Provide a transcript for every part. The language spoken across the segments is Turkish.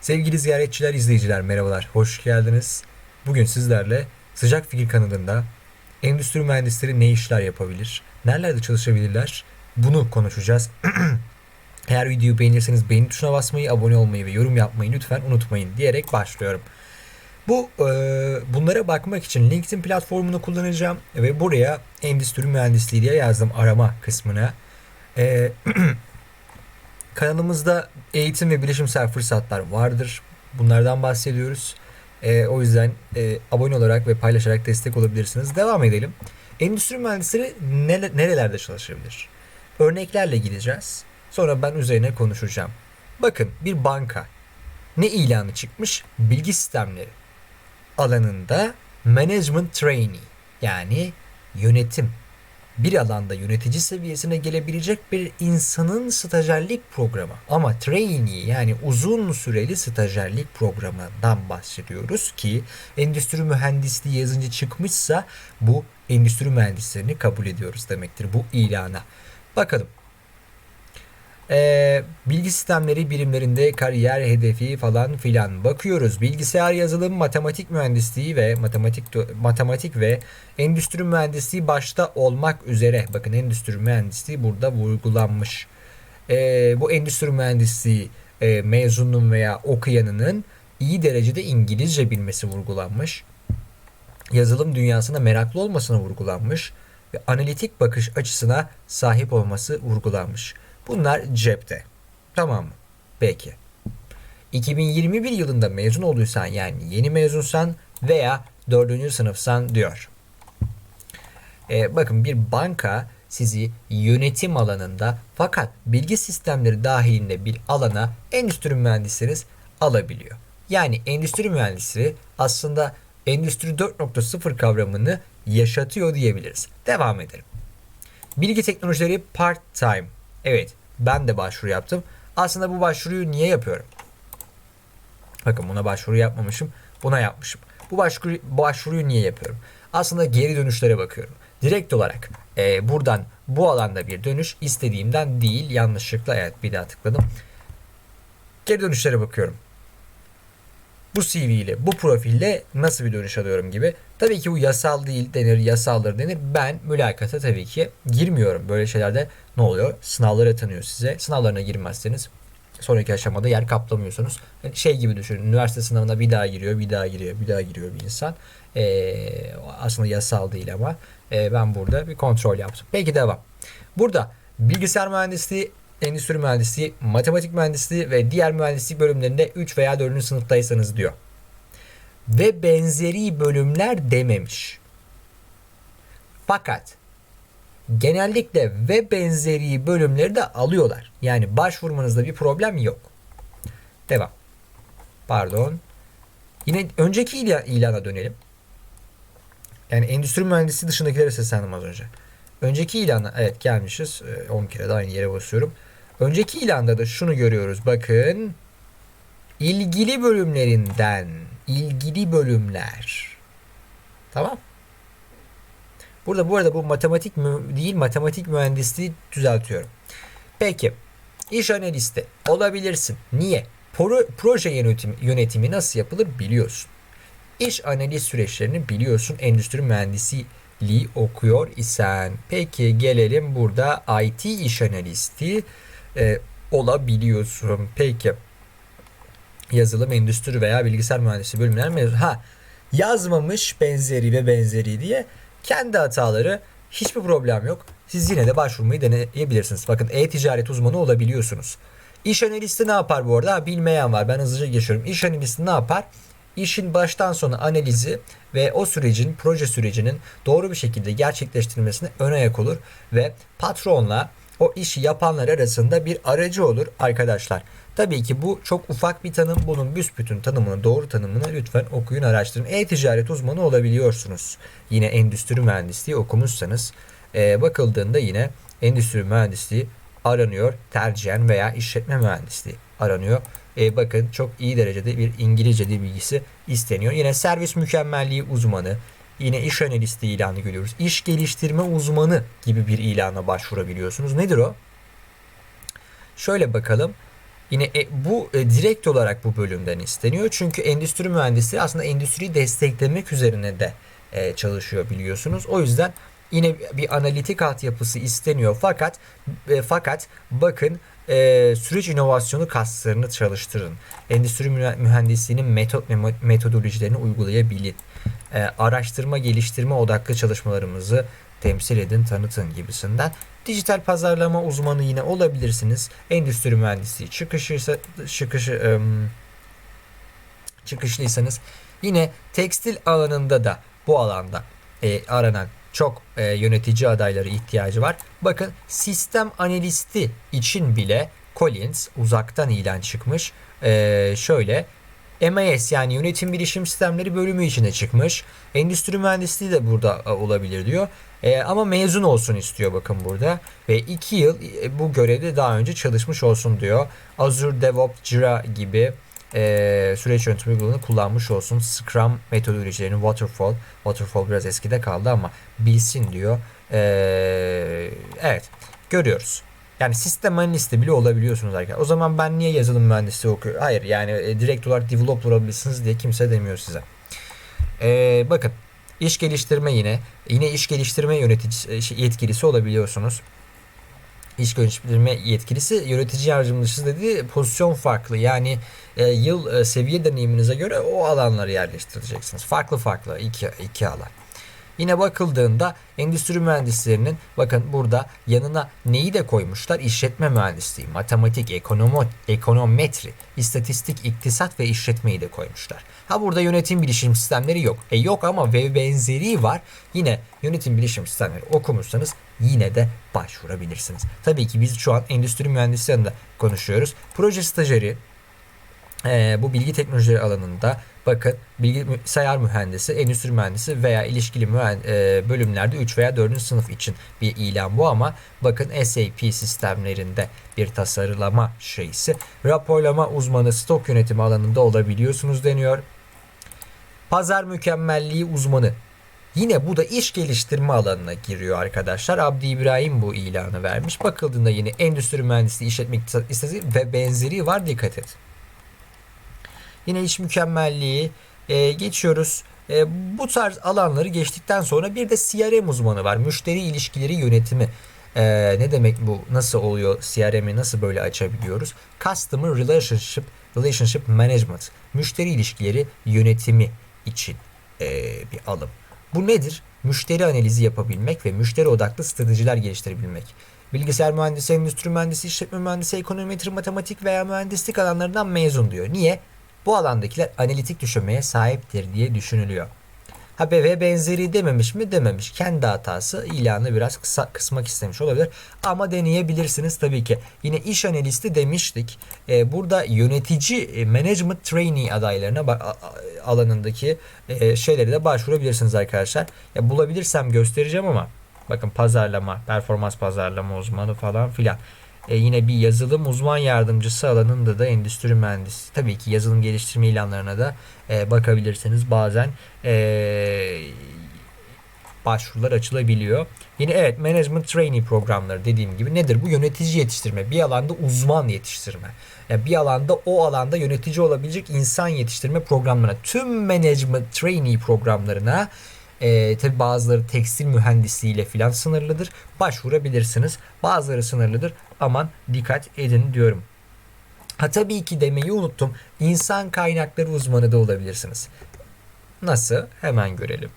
Sevgili ziyaretçiler, izleyiciler merhabalar, hoş geldiniz. Bugün sizlerle Sıcak Fikir kanalında endüstri mühendisleri ne işler yapabilir, nerelerde çalışabilirler bunu konuşacağız. Eğer videoyu beğenirseniz beğeni tuşuna basmayı, abone olmayı ve yorum yapmayı lütfen unutmayın diyerek başlıyorum. Bu e, bunlara bakmak için LinkedIn platformunu kullanacağım ve buraya endüstri mühendisliği diye yazdım arama kısmına. E, kanalımızda eğitim ve bilişimsel fırsatlar vardır. Bunlardan bahsediyoruz. E, o yüzden e, abone olarak ve paylaşarak destek olabilirsiniz. Devam edelim. Endüstri mühendisleri nere- nerelerde çalışabilir? Örneklerle gideceğiz. Sonra ben üzerine konuşacağım. Bakın bir banka ne ilanı çıkmış? Bilgi sistemleri alanında management trainee yani yönetim bir alanda yönetici seviyesine gelebilecek bir insanın stajyerlik programı. Ama trainee yani uzun süreli stajyerlik programından bahsediyoruz ki endüstri mühendisliği yazınca çıkmışsa bu endüstri mühendislerini kabul ediyoruz demektir bu ilana. Bakalım. Ee, bilgi sistemleri birimlerinde kariyer hedefi falan filan bakıyoruz. Bilgisayar yazılım, matematik mühendisliği ve matematik matematik ve endüstri mühendisliği başta olmak üzere. Bakın endüstri mühendisliği burada vurgulanmış. Ee, bu endüstri mühendisliği e, mezunun veya okuyanının iyi derecede İngilizce bilmesi vurgulanmış. Yazılım dünyasına meraklı olmasına vurgulanmış ve analitik bakış açısına sahip olması vurgulanmış. Bunlar cepte. Tamam mı? Peki. 2021 yılında mezun olduysan yani yeni mezunsan veya 4. sınıfsan diyor. Ee, bakın bir banka sizi yönetim alanında fakat bilgi sistemleri dahilinde bir alana endüstri mühendisiniz alabiliyor. Yani endüstri mühendisleri aslında endüstri 4.0 kavramını yaşatıyor diyebiliriz. Devam edelim. Bilgi teknolojileri part time. Evet ben de başvuru yaptım. Aslında bu başvuruyu niye yapıyorum? Bakın buna başvuru yapmamışım. Buna yapmışım. Bu başvuru, başvuruyu niye yapıyorum? Aslında geri dönüşlere bakıyorum. Direkt olarak e, buradan bu alanda bir dönüş istediğimden değil yanlışlıkla evet bir daha tıkladım. Geri dönüşlere bakıyorum. Bu CV ile bu profille nasıl bir dönüş alıyorum gibi. Tabii ki bu yasal değil denir, yasaldır denir. Ben mülakata tabii ki girmiyorum. Böyle şeylerde ne oluyor? Sınavlara tanıyor size. Sınavlarına girmezseniz sonraki aşamada yer kaplamıyorsunuz. Yani şey gibi düşünün. Üniversite sınavına bir daha giriyor, bir daha giriyor, bir daha giriyor bir insan. Ee, aslında yasal değil ama e, ben burada bir kontrol yaptım. Peki devam. Burada bilgisayar mühendisliği, endüstri mühendisliği, matematik mühendisliği ve diğer mühendislik bölümlerinde 3 veya 4. sınıftaysanız diyor. Ve benzeri bölümler dememiş. Fakat genellikle ve benzeri bölümleri de alıyorlar. Yani başvurmanızda bir problem yok. Devam. Pardon. Yine önceki ila- ilana dönelim. Yani endüstri mühendisi dışındakilere seslendim az önce. Önceki ilana evet gelmişiz. 10 kere de aynı yere basıyorum. Önceki ilanda da şunu görüyoruz. Bakın. ilgili bölümlerinden ilgili bölümler. Tamam. Burada bu arada bu matematik değil matematik mühendisliği düzeltiyorum. Peki. İş analisti olabilirsin. Niye? Pro- proje yönetimi, yönetimi nasıl yapılır biliyorsun. İş analiz süreçlerini biliyorsun. Endüstri mühendisliği okuyor isen. Peki gelelim burada IT iş analisti e, olabiliyorsun. Peki yazılım, endüstri veya bilgisayar mühendisliği bölümler mezun. Ha yazmamış benzeri ve benzeri diye kendi hataları hiçbir problem yok. Siz yine de başvurmayı deneyebilirsiniz. Bakın e-ticaret uzmanı olabiliyorsunuz. İş analisti ne yapar bu arada? Bilmeyen var. Ben hızlıca geçiyorum. İş analisti ne yapar? İşin baştan sona analizi ve o sürecin, proje sürecinin doğru bir şekilde gerçekleştirilmesine ön ayak olur ve patronla o işi yapanlar arasında bir aracı olur arkadaşlar. Tabii ki bu çok ufak bir tanım. Bunun büsbütün tanımını, doğru tanımını lütfen okuyun, araştırın. E-ticaret uzmanı olabiliyorsunuz. Yine endüstri mühendisliği okumuşsanız e, bakıldığında yine endüstri mühendisliği aranıyor. Tercihen veya işletme mühendisliği aranıyor. E, bakın çok iyi derecede bir İngilizce dil bilgisi isteniyor. Yine servis mükemmelliği uzmanı, yine iş analisti ilanı görüyoruz. İş geliştirme uzmanı gibi bir ilana başvurabiliyorsunuz. Nedir o? Şöyle bakalım. Yine e, bu e, direkt olarak bu bölümden isteniyor. Çünkü endüstri mühendisliği aslında endüstriyi desteklemek üzerine de e, çalışıyor biliyorsunuz. O yüzden yine bir analitik altyapısı isteniyor. Fakat e, fakat bakın e, süreç inovasyonu kaslarını çalıştırın. Endüstri mühe- mühendisliğinin metot metodolojilerini uygulayabilin. E, araştırma geliştirme odaklı çalışmalarımızı temsil edin, tanıtın gibisinden. Dijital pazarlama uzmanı yine olabilirsiniz. Endüstri mühendisliği çıkışıysa çıkışı ım, çıkışlıysanız yine tekstil alanında da bu alanda e, aranan çok e, yönetici adayları ihtiyacı var. Bakın sistem analisti için bile Collins uzaktan ilan çıkmış. E, şöyle MIS yani yönetim bilişim sistemleri bölümü içine çıkmış. Endüstri mühendisliği de burada e, olabilir diyor. E, ama mezun olsun istiyor bakın burada. Ve 2 yıl e, bu görevde daha önce çalışmış olsun diyor. Azure DevOps, Jira gibi e, süreç yönetimi uygulamanı kullanmış olsun. Scrum metodolojilerini Waterfall. Waterfall biraz eskide kaldı ama bilsin diyor. E, evet görüyoruz. Yani sistem analisti bile olabiliyorsunuz arkadaşlar. O zaman ben niye yazılım mühendisliği okuyorum? Hayır yani e, direkt olarak developer olabilirsiniz diye kimse demiyor size. E, bakın iş geliştirme yine. Yine iş geliştirme yönetici şey, yetkilisi olabiliyorsunuz iş geliştirme yetkilisi yönetici yardımcısı dediği pozisyon farklı. Yani e, yıl e, seviye deneyiminize göre o alanları yerleştireceksiniz. Farklı farklı iki, iki alan. Yine bakıldığında endüstri mühendislerinin bakın burada yanına neyi de koymuşlar? İşletme mühendisliği, matematik, ekonomo, ekonometri, istatistik, iktisat ve işletmeyi de koymuşlar. Ha burada yönetim bilişim sistemleri yok. E yok ama ve benzeri var. Yine yönetim bilişim sistemleri okumuşsanız yine de başvurabilirsiniz. Tabii ki biz şu an endüstri mühendisliğinde konuşuyoruz. Proje stajyeri e, bu bilgi teknolojileri alanında bakın bilgisayar mühendisi, endüstri mühendisi veya ilişkili mühen- e, bölümlerde 3 veya 4. sınıf için bir ilan bu ama bakın SAP sistemlerinde bir tasarlama şeysi. Raporlama uzmanı stok yönetimi alanında olabiliyorsunuz deniyor. Pazar mükemmelliği uzmanı Yine bu da iş geliştirme alanına giriyor arkadaşlar. Abdi İbrahim bu ilanı vermiş. Bakıldığında yine endüstri mühendisliği, işletme istatistiği ve benzeri var. Dikkat et. Yine iş mükemmelliği e, geçiyoruz. E, bu tarz alanları geçtikten sonra bir de CRM uzmanı var. Müşteri ilişkileri yönetimi. E, ne demek bu? Nasıl oluyor? CRM'i nasıl böyle açabiliyoruz? Customer Relationship Relationship Management. Müşteri ilişkileri yönetimi için e, bir alım. Bu nedir? Müşteri analizi yapabilmek ve müşteri odaklı stratejiler geliştirebilmek. Bilgisayar mühendisi, endüstri mühendisi, işletme mühendisi, ekonometri, matematik veya mühendislik alanlarından mezun diyor. Niye? Bu alandakiler analitik düşünmeye sahiptir diye düşünülüyor. Ha ve benzeri dememiş mi dememiş. Kendi hatası ilanı biraz kısa kısmak istemiş olabilir. Ama deneyebilirsiniz tabii ki. Yine iş analisti demiştik. Ee, burada yönetici e, management trainee adaylarına alanındaki e, şeyleri de başvurabilirsiniz arkadaşlar. Ya bulabilirsem göstereceğim ama bakın pazarlama, performans pazarlama uzmanı falan filan. E, yine bir yazılım uzman yardımcısı alanında da endüstri mühendisi. Tabii ki yazılım geliştirme ilanlarına da e, bakabilirsiniz. Bazen e, başvurular açılabiliyor. Yine evet management trainee programları dediğim gibi nedir bu? Yönetici yetiştirme. Bir alanda uzman yetiştirme. Yani bir alanda o alanda yönetici olabilecek insan yetiştirme programlarına. Tüm management trainee programlarına e, tabi bazıları tekstil mühendisliğiyle filan sınırlıdır. Başvurabilirsiniz. Bazıları sınırlıdır. Aman dikkat edin diyorum. Ha tabii ki demeyi unuttum. İnsan kaynakları uzmanı da olabilirsiniz. Nasıl? Hemen görelim.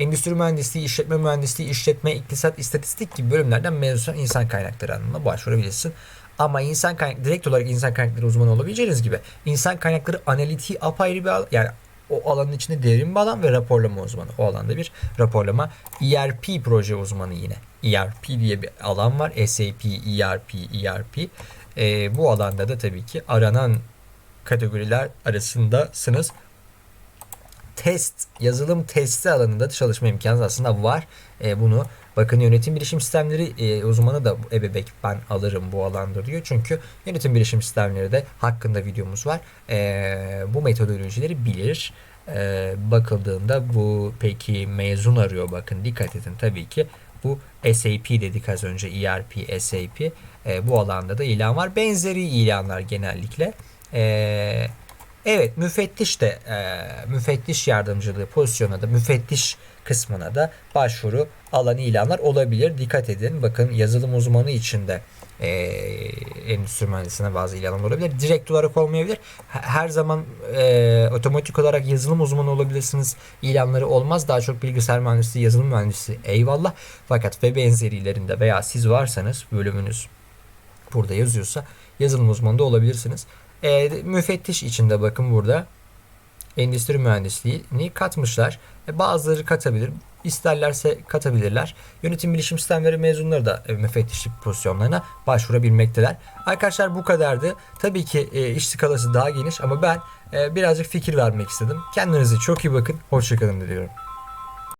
Endüstri mühendisliği, işletme mühendisliği, işletme, iktisat, istatistik gibi bölümlerden mezun insan kaynakları alanına başvurabilirsin. Ama insan kaynak direkt olarak insan kaynakları uzmanı olabileceğiniz gibi insan kaynakları analitiği apayrı bir yani o alanın içinde derin bir alan ve raporlama uzmanı. O alanda bir raporlama. ERP proje uzmanı yine. ERP diye bir alan var. SAP, ERP, ERP. Ee, bu alanda da tabii ki aranan kategoriler arasındasınız. Test, yazılım testi alanında çalışma imkanı aslında var. Ee, bunu bakın yönetim bilişim sistemleri e, uzmanı da ebebek ben alırım bu alanda diyor. Çünkü yönetim bilişim sistemleri de hakkında videomuz var. Ee, bu metodolojileri bilir. Ee, bakıldığında bu peki mezun arıyor bakın dikkat edin tabii ki Bu SAP dedik az önce ERP, SAP. E, bu alanda da ilan var. Benzeri ilanlar genellikle. E, evet müfettiş de e, müfettiş yardımcılığı pozisyonuna da müfettiş kısmına da başvuru alan ilanlar olabilir. Dikkat edin. Bakın yazılım uzmanı için de e, endüstri mühendisine bazı ilanlar olabilir. Direkt olarak olmayabilir. Her zaman e, otomatik olarak yazılım uzmanı olabilirsiniz. İlanları olmaz. Daha çok bilgisayar mühendisliği, yazılım mühendisliği eyvallah. Fakat ve benzerilerinde veya siz varsanız bölümünüz burada yazıyorsa yazılım uzmanı da olabilirsiniz. E, müfettiş içinde bakın burada endüstri mühendisliğini katmışlar. E, bazıları katabilir. İsterlerse katabilirler. Yönetim bilişim sistemleri mezunları da e, müfettişlik pozisyonlarına başvurabilmekteler. Arkadaşlar bu kadardı. Tabii ki e, iş skalası daha geniş ama ben e, birazcık fikir vermek istedim. Kendinize çok iyi bakın. Hoşçakalın diliyorum.